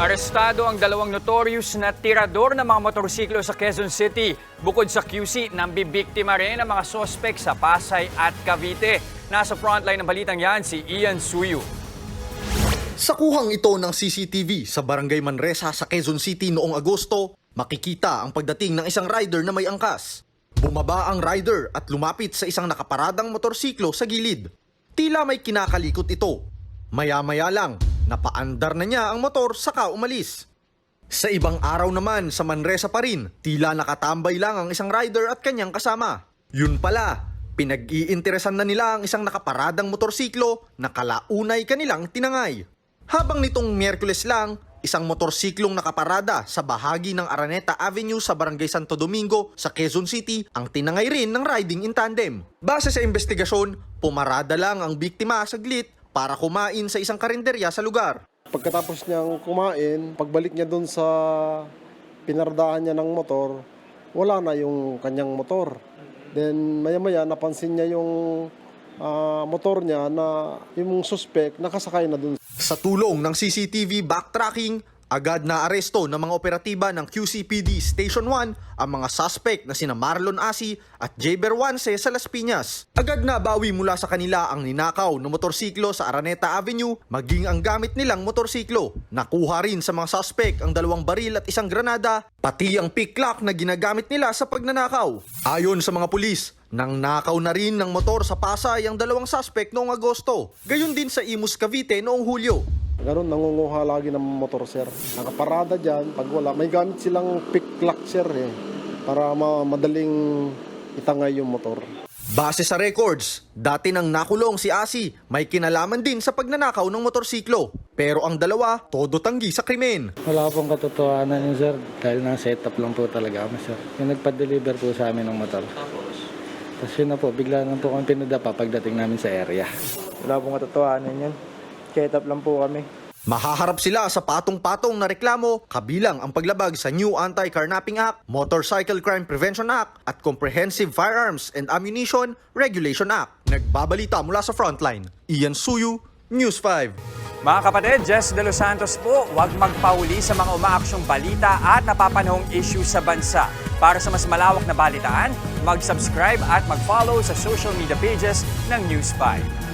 Arestado ang dalawang notorious na tirador ng mga motorsiklo sa Quezon City. Bukod sa QC, nambibiktima rin ang mga sospek sa Pasay at Cavite. Nasa frontline ng balitang yan si Ian Suyu. Sa kuhang ito ng CCTV sa Barangay Manresa sa Quezon City noong Agosto, makikita ang pagdating ng isang rider na may angkas. Bumaba ang rider at lumapit sa isang nakaparadang motorsiklo sa gilid. Tila may kinakalikot ito. Maya-maya lang, napaandar na niya ang motor saka umalis. Sa ibang araw naman sa Manresa pa rin, tila nakatambay lang ang isang rider at kanyang kasama. Yun pala, pinag-iinteresan na nila ang isang nakaparadang motorsiklo na kalaunay kanilang tinangay. Habang nitong Miyerkules lang, isang motorsiklong nakaparada sa bahagi ng Araneta Avenue sa Barangay Santo Domingo sa Quezon City ang tinangay rin ng riding in tandem. Base sa investigasyon, pumarada lang ang biktima saglit para kumain sa isang karinderya sa lugar. Pagkatapos niyang kumain, pagbalik niya doon sa pinardahan niya ng motor, wala na yung kanyang motor. Then maya-maya napansin niya yung ah, motor niya na yung suspect nakasakay na doon Sa tulong ng CCTV backtracking, agad na aresto ng mga operatiba ng QCPD Station 1 ang mga suspect na sina Marlon Asi at Jaber Wanse sa Las Piñas. Agad na bawi mula sa kanila ang ninakaw na motorsiklo sa Araneta Avenue maging ang gamit nilang motorsiklo. Nakuha rin sa mga suspect ang dalawang baril at isang granada, pati ang pick lock na ginagamit nila sa pagnanakaw. Ayon sa mga pulis, nang nakaw na rin ng motor sa Pasay ang dalawang suspect noong Agosto. Gayon din sa Imus Cavite noong Hulyo. Ganun, nangunguha lagi ng motor, sir. Nakaparada dyan, pag wala, may gamit silang pick lock, sir, eh, para ma- madaling itangay yung motor. Base sa records, dati nang nakulong si Asi, may kinalaman din sa pagnanakaw ng motorsiklo. Pero ang dalawa, todo tanggi sa krimen. Wala pong katotohanan yun, sir. Dahil na setup lang po talaga kami, sir. Yung nagpa-deliver po sa amin ng motor. Tapos yun na po, bigla na po kami pinadapa pagdating namin sa area. Wala pong katotohanan yun. Set up lang po kami. Mahaharap sila sa patong-patong na reklamo kabilang ang paglabag sa New Anti-Carnapping Act, Motorcycle Crime Prevention Act at Comprehensive Firearms and Ammunition Regulation Act. Nagbabalita mula sa frontline, Ian Suyu, News 5. Mga kapatid, Jess De Los Santos po, huwag magpauli sa mga umaaksyong balita at napapanahong issue sa bansa. Para sa mas malawak na balitaan, mag-subscribe at mag-follow sa social media pages ng News 5.